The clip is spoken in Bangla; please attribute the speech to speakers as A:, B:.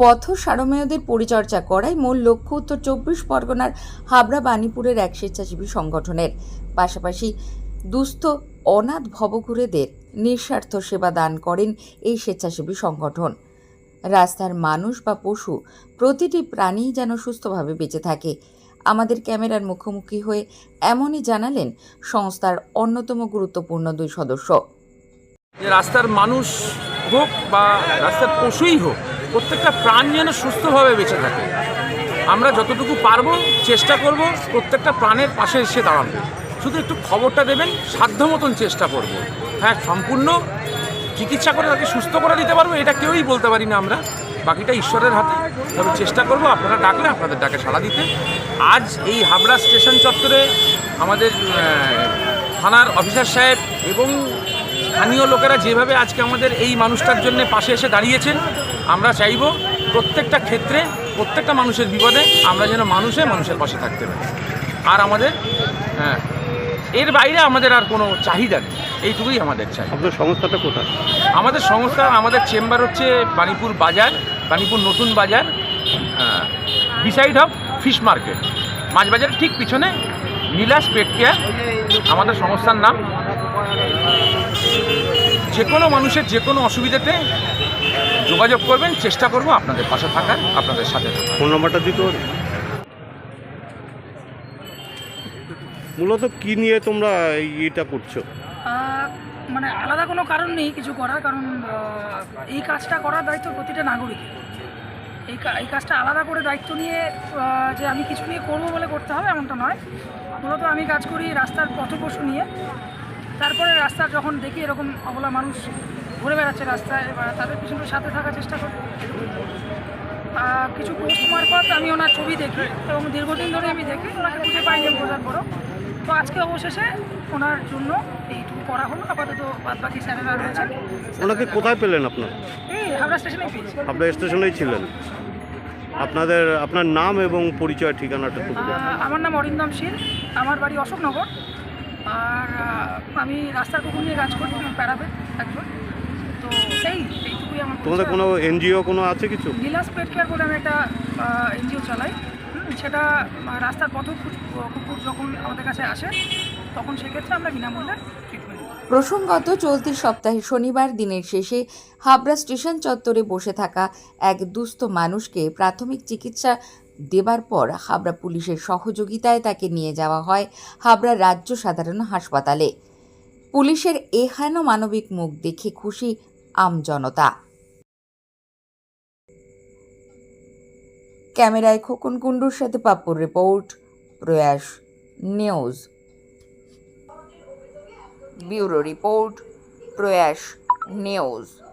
A: পথ সারমেয়দের পরিচর্যা করাই মূল লক্ষ্য উত্তর চব্বিশ পরগনার হাবড়া বাণীপুরের এক স্বেচ্ছাসেবী সংগঠনের। পাশাপাশি দুস্থ, অনাথ ভবঘুরেদের নিঃস্বার্থ সেবা দান করেন এই স্বেচ্ছাসেবী সংগঠন। রাস্তার মানুষ বা পশু প্রতিটি প্রাণী যেন সুস্থভাবে বেঁচে থাকে। আমাদের ক্যামেরার মুখোমুখি হয়ে এমনই জানালেন সংস্থার অন্যতম গুরুত্বপূর্ণ দুই সদস্য।
B: রাস্তার মানুষ হোক বা রাস্তার পশুই হোক, প্রত্যেকটা প্রাণ যেন সুস্থভাবে বেঁচে থাকে। আমরা যতটুকু পারব চেষ্টা করব প্রত্যেকটা প্রাণের পাশে এসে দাঁড়ানো শুধু একটু খবরটা দেবেন, সাধ্য মতন চেষ্টা করব। হ্যাঁ সম্পূর্ণ চিকিৎসা করে তাকে সুস্থ করে দিতে পারব, এটা কেউই বলতে পারি না আমরা। বাকিটা ঈশ্বরের হাতে। তবে চেষ্টা করব আপনারা ডাকলে আপনাদের ডাকে সাড়া দিতে। আজ এই হাবড়া স্টেশন চত্বরে আমাদের থানার অফিসার সাহেব এবং স্থানীয় লোকেরা যেভাবে আজকে আমাদের এই মানুষটার জন্য পাশে এসে দাঁড়িয়েছেন আমরা চাইব প্রত্যেকটা ক্ষেত্রে প্রত্যেকটা মানুষের বিপদে আমরা যেন মানুষে মানুষের পাশে থাকতে পারি। আর আমাদের হ্যাঁ এর বাইরে আমাদের আর কোনো চাহিদা নেই। এইটুকুই আমাদের চাই।
C: আপনার সংস্থাটা কোথায়?
B: আমাদের সংস্থা আমাদের চেম্বার হচ্ছে বাণীপুর বাজার বাণীপুর নতুন বাজার বিসাইড অফ ফিশ মার্কেট মাছ বাজারের ঠিক পিছনে নীলাস পেট কেয়ার আমাদের সংস্থার নাম। যে কোনো মানুষের যে কোনো অসুবিধাতে যোগাযোগ করবেন চেষ্টা করব আপনাদের পাশে থাকার আপনাদের সাথে
C: ফোন নাম্বারটা দিতে পারি? মূলত কি নিয়ে তোমরা এটা করছ?
D: মানে আলাদা কোনো কারণ নেই কিছু করার কারণ এই কাজটা করার দায়িত্ব প্রতিটা নাগরিকের। এই এই কাজটা আলাদা করে দায়িত্ব নিয়ে যে আমি কিছু নিয়ে করব বলে করতে হবে এমনটা নয়। মূলত আমি কাজ করি রাস্তার পথপশু নিয়ে। তারপরে রাস্তা যখন দেখি এরকম অবলা মানুষ ঘুরে বেড়াচ্ছে রাস্তায় এবার তাদের পিছনে সাথে থাকার চেষ্টা করি। কিছু পোস্ট মারফত আমি ওনার ছবি দেখি এবং দীর্ঘদিন ধরে আমি দেখি ওনাকে খুঁজে পাইনি বোঝার পরও তো আজকে অবশেষে ওনার জন্য এইটুকু করা হলো। আপাতত বাদ বাকি স্যারেরা রয়েছেন
C: ওনাকে কোথায় পেলেন আপনার?
D: এই হাওড়া স্টেশনে পেয়েছি।
C: আপনার স্টেশনেই ছিলেন? আপনাদের আপনার নাম এবং পরিচয় ঠিকানাটা
D: আমার নাম অরিন্দম শীল। আমার বাড়ি অশোকনগর। আর আমি রাস্তার কুকুর নিয়ে কাজ করি প্যারাপেট একজন। তো সেই এইটুকুই আমার
C: তোমাদের কোনো এনজিও কোনো আছে কিছু?
D: নীলাস পেট কেয়ার বলে আমি একটা এনজিও চালাই। সেটা রাস্তার পথ কুকুর যখন আমাদের কাছে আসে তখন সেক্ষেত্রে আমরা বিনামূল্যে ট্রিটমেন্ট
A: প্রসঙ্গত চলতি সপ্তাহে শনিবার দিনের শেষে হাবড়া স্টেশন চত্বরে বসে থাকা এক দুস্থ মানুষকে প্রাথমিক চিকিৎসা দেবার পর হাবড়া পুলিশের সহযোগিতায় তাকে নিয়ে যাওয়া হয় হাবড়া রাজ্য সাধারণ হাসপাতালে। পুলিশের এহেন মানবিক মুখ দেখে খুশি আমজনতা ক্যামেরায় খোকন কুণ্ডুর সাথে পাপ্পুর report, Prayas news. Bureau report, Prayas news.